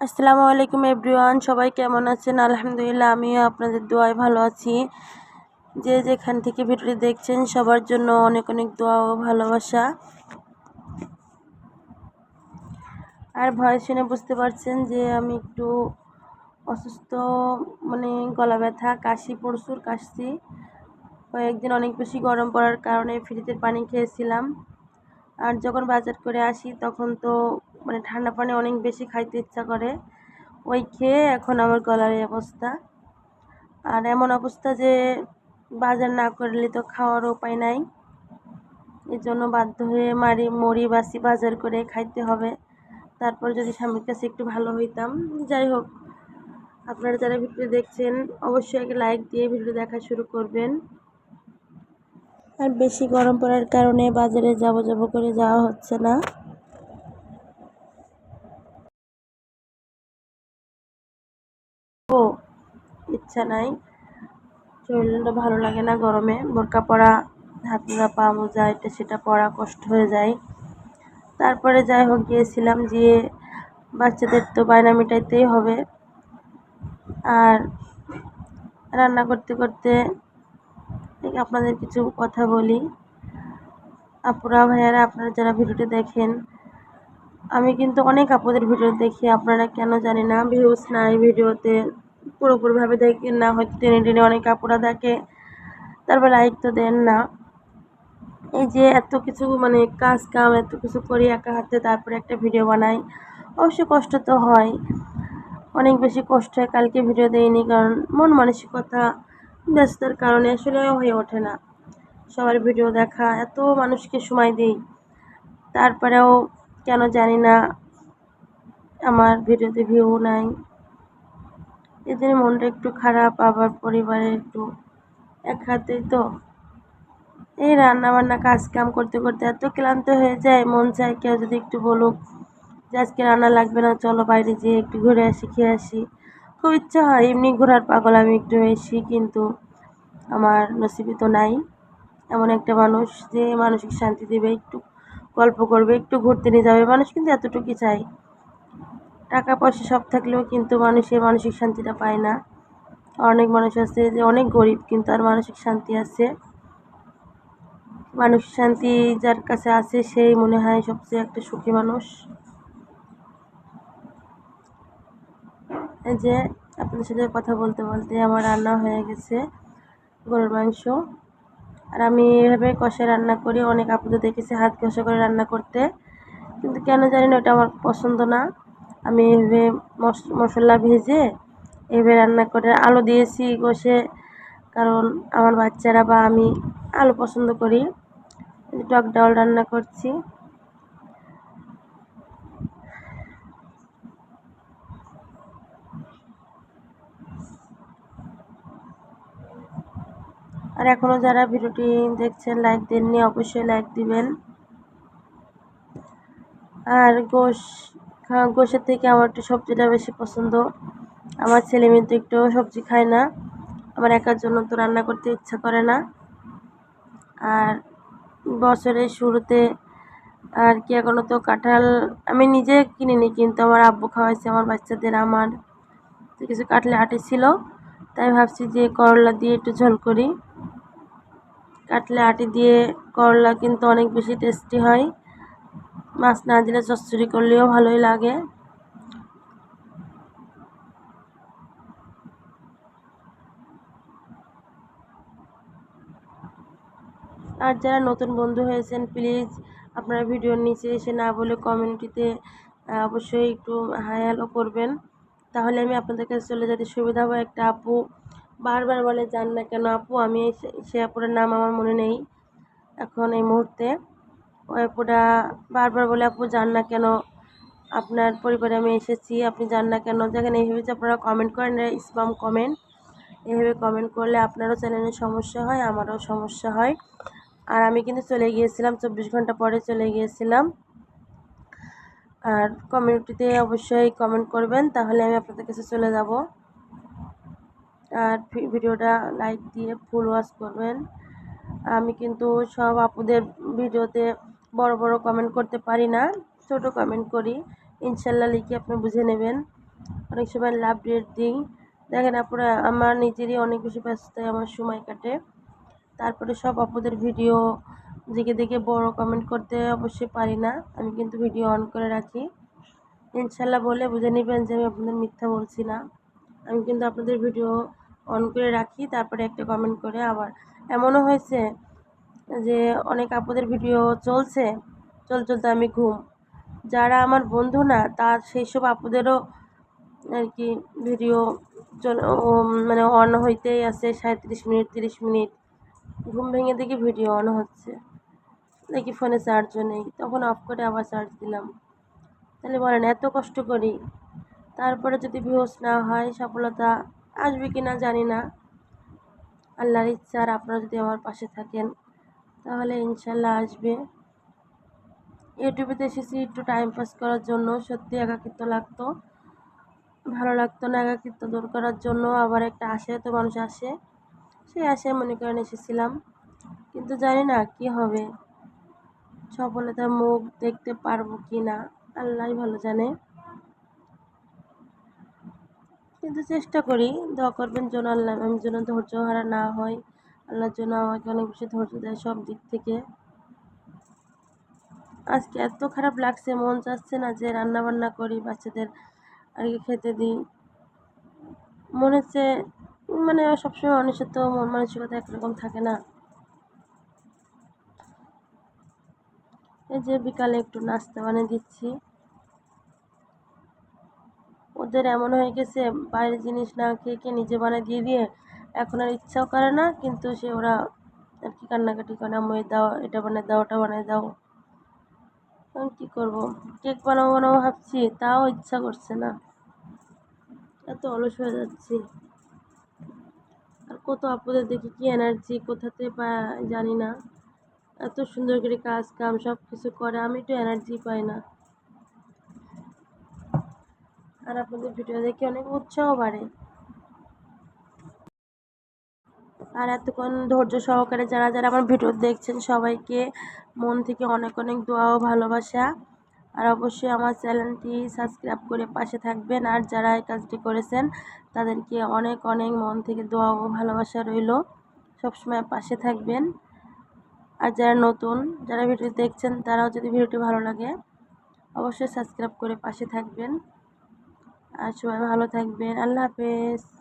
আসসালামু আলাইকুম এভরিওয়ান, সবাই কেমন আছেন? আলহামদুলিল্লাহ, আমিও আপনাদের দোয়ায় ভালো আছি। যে যেখান থেকে ভিডিওটি দেখছেন, সবার জন্য অনেক অনেক দোয়া ও ভালোবাসা। আর ভয় শুনে বুঝতে পারছেন যে আমি একটু অসুস্থ মানে গলা ব্যথা, কাশি, প্রচুর কাশছি। কয়েকদিন অনেক বেশি গরম পড়ার কারণে ফ্রিজের পানি খেয়েছিলাম। আর যখন বাজার করে আসি, তখন তো মানে ঠান্ডা পানি অনেক বেশি খাইতে ইচ্ছা করে। ওই খেয়ে এখন আমার গলার এই অবস্থা। আর এমন অবস্থা যে বাজার না করলে তো খাওয়ার উপায় নাই। এর জন্য বাধ্য হয়ে মারি, মুড়ি, বাসি বাজার করে খাইতে হবে। তারপর যদি স্বামীর কাছে একটু ভালো হইতাম, যাই হোক। আপনারা যারা ভিডিও দেখছেন, অবশ্যই একটা লাইক দিয়ে ভিডিও দেখা শুরু করবেন। আর বেশি গরম পড়ার কারণে বাজারে যাব যাব করে যাওয়া হচ্ছে না ও ইচ্ছা নাই। শরীরটা ভালো লাগে না গরমে। বোরকা পরা, হাত মোজা পা মোজা, এটা সেটা পরা কষ্ট হয়ে যায়। তারপরে যাই হোক, গিয়েছিলাম যে বাচ্চাদের তো বায়না মেটাইতেই হবে। আর রান্না করতে করতে আপনাদের কিছু কথা বলি। আপুরা, ভাইয়ারা, আপনারা যারা ভিডিওটি দেখেন, আমি কিন্তু অনেক আপুদের ভিডিও দেখি। আপনারা কেন জানি না ভিউজ নাই ভিডিওতে। পুরোপুরিভাবে দেখেন না, হয়তো টেনে টেনে অনেক আপুরা দেখে। তারপর লাইক তো দেন না। এই যে এত কিছু মানে কাজ কাম, এত কিছু করি একা হাতে, তারপরে একটা ভিডিও বানাই। অবশ্য কষ্ট তো হয়। অনেক বেশি কষ্ট হয়, কালকে ভিডিও দেয়নি কারণ মন মানসিকতা ব্যস্ততার কারণে আসলে হয়ে ওঠে না। সবার ভিডিও দেখা, এত মানুষকে সময় দিই। তারপরেও কেন জানি না, আমার ভিডিওতে ভিউ নাই। এদের মনটা একটু খারাপ, আবার পরিবারের একটু এক হাতেই তো। এই রান্না বান্না কাজ কাম করতে করতে এত ক্লান্ত হয়ে যায়, মন চায় কেউ যদি একটু বলুক যে আজকে রান্না লাগবে না, চলো বাইরে যেয়ে একটু ঘুরে আসি, খেয়ে আসি। খুব ইচ্ছা হয়, এমনি ঘোরার পাগল আমি একটু এসি কিন্তু আমার নসিবে তো নাই। এমন একটা মানুষ যে মানসিক শান্তি দেবে, একটু গল্প করবে, একটু ঘুরতে নিয়ে যাবে, মানুষ কিন্তু এতটুকুই চাই টাকা পয়সা সব থাকলেও কিন্তু মানুষের মানসিক শান্তিটা পায় না। অনেক মানুষ আছে যে অনেক গরিব, কিন্তু আর মানসিক শান্তি আছে। মানসিক শান্তি যার কাছে আছে, সেই মনে হয় সবচেয়ে একটা সুখী মানুষ। এই যে আপনাদের সাথে কথা বলতে বলতে আমার রান্না হয়ে গেছে, গরুর মাংস। আর আমি এভাবে কষে রান্না করি, অনেক আপুদের দেখেছি হাত কষা করে রান্না করতে। কিন্তু কেন জানি না, ওটা আমার পছন্দ না। আমি এভাবে মশলা ভেজে এভাবে রান্না করে আলু দিয়েছি কষে। কারণ আমার বাচ্চারা বা আমি আলু পছন্দ করি। টক ডাল রান্না করছি। আর এখনও যারা ভিডিওটি দেখছেন লাইক দেননি, অবশ্যই লাইক দিবেন। আর গোশ গোশের থেকে আমার একটু সবজিটা বেশি পছন্দ। আমার ছেলে মেয়ে তো একটু সবজি খায় না। আমার একার জন্য তো রান্না করতে ইচ্ছা করে না। আর বছরের শুরুতে আর কি এখনও তো কাঁঠাল আমি নিজে কিনিনি, কিন্তু আমার আব্বু খাওয়াইছে, আমার বাচ্চাদের আমার। কিছু কাটলে আটে ছিল, তাই ভাবছি যে করলা দিয়ে একটু ঝোল করি। কাটলে আটি দিয়ে করলা কিন্তু অনেক বেশি টেস্টি হয়। মাছ না দিলে চচ্চড়ি করলেও ভালোই লাগে। আর যারা নতুন বন্ধু হয়েছেন প্লিজ আপনারা ভিডিওর নিচে এসে না বলে কমিউনিটিতে অবশ্যই একটু হাই হ্যালো করবেন। তাহলে আমি আপনাদের কাছে চলে যেতে সুবিধা হবে। একটা আপু বারবার বলে যান না কেন আপু? আমি সে আপুরের নাম আমার মনে নেই এখন এই মুহূর্তে। ওই বারবার বলে, আপু, যান না কেন? আপনার পরিবারে আমি এসেছি, আপনি যান না কেন? যেখানে এইভাবে যে আপনারা কমেন্ট করেন স্পাম কমেন্ট এভাবে কমেন্ট করলে আপনারও চ্যানেলের সমস্যা হয়, আমারও সমস্যা হয়। আর আমি কিন্তু চলে গিয়েছিলাম, চব্বিশ ঘণ্টা পরে চলে গিয়েছিলাম। আর কমিউনিটিতে অবশ্যই কমেন্ট করবেন, তাহলে আমি আপনাদের কাছে চলে যাব। আর ভিডিওটা লাইক দিয়ে ফুল ওয়াশ করবেন। আমি কিন্তু সব আপুদের ভিডিওতে বড় বড় কমেন্ট করতে পারি না, ছোট কমেন্ট করি। ইনশাল্লাহ লিখে আপনি বুঝে নেবেন। অনেক সময় লাভ রেট দিই। দেখেন আপনারা আমার নিজেরই অনেক বেশি ব্যস্ততায় আমার সময় কাটে। তারপরে সব আপুদের ভিডিও দেখে দেখে বড় কমেন্ট করতে অবশ্যই পারি না। আমি কিন্তু ভিডিও অন করে রাখি। ইনশাল্লাহ বলে বুঝে নেবেন যে আমি আপনাদের মিথ্যা বলছি না। আমি কিন্তু আপনাদের ভিডিও অন করে রাখি, তারপরে একটা কমেন্ট করে আবার। এমনও হয়েছে যে অনেক আপুদের ভিডিও চলছে, চল চলতে আমি ঘুম। যারা আমার বন্ধু না তার সেই সব আপুদেরও আর কি ভিডিও মানে অন হইতেই আছে সাঁত্রিশ মিনিট, তিরিশ মিনিট। ঘুম ভেঙে দেখি ভিডিও অন হচ্ছে। দেখি ফোনে চার্জও নেই। তখন অফ করে আবার চার্জ দিলাম। তাহলে বলেন, এত কষ্ট করি। তারপরে যদি ভিউস না হয়, সফলতা আসবে কি না জানি না। আল্লাহর ইচ্ছা আর আপনারা যদি আমার পাশে থাকেন। তাহলে ইনশাল্লাহ আসবে। ইউটিউবেতে এসেছি একটু টাইম পাস করার জন্য, সত্যি একাকিত্ব লাগতো। ভালো লাগতো না একাকিত্ব দূর করার জন্য, আবার একটা আসে তো মানুষ আসে। সে আসে মনে করেন এসেছিলাম। কিন্তু জানি না কি হবে। সফলতার মুখ দেখতে পারব কি না, আল্লাহ ভালো জানে। কিন্তু চেষ্টা করি, দোয়া করবেন যেন আল্লাহ, আমি যেন ধৈর্য হারা না হয় আল্লাহর জন্য আমাকে অনেক বেশি ধৈর্য দেয় সব দিক থেকে। আজকে এত খারাপ লাগছে, মন চাচ্ছে না যে রান্না বান্না করি, বাচ্চাদের আর কি খেতে দিই। মনে হচ্ছে মানে সবসময় মানুষের তো মন মানসিকতা একরকম থাকে না। এই যে বিকালে একটু নাস্তা বানিয়ে দিচ্ছি। ওদের এমন হয়ে গেছে, বাইরের জিনিস না খেয়ে খেয়ে নিজে বানিয়ে দিয়ে দিয়ে এখন আর ইচ্ছাও করে না, কিন্তু সে ওরা আর কি কান্নাকাটি করে, আম্মু দাও, এটা বানিয়ে দাও, ওটা বানিয়ে দাও। এখন কী করব? কেক বানাবো বানাবো ভাবছি, তাও ইচ্ছা করছে না। এত অলস হয়ে যাচ্ছি। আর কত আপুদের দেখি কি এনার্জি কোথাতে পা জানি না। এত সুন্দর করে কাজ, কাম সব কিছু করে, আমি একটু এনার্জি পাই না। আর আপনাদের ভিডিও দেখে অনেক উৎসাহ বাড়ে। আর এতক্ষণ ধৈর্য সহকারে যারা যারা আমার ভিডিও দেখছেন সবাইকে মন থেকে অনেক অনেক দোয়া ও ভালোবাসা। আর অবশ্যই আমার চ্যানেলটি সাবস্ক্রাইব করে পাশে থাকবেন। আর যারা এই কাজটি করেছেন, তাদেরকে অনেক অনেক মন থেকে দোয়া ও ভালোবাসা রইল। সবসময় পাশে থাকবেন। আর যারা নতুন, যারা ভিডিও দেখছেন, তারাও যদি ভিডিওটি ভালো লাগে, অবশ্যই সাবস্ক্রাইব করে পাশে থাকবেন। আর সবাই ভালো থাকবেন। আল্লাহ হাফেজ।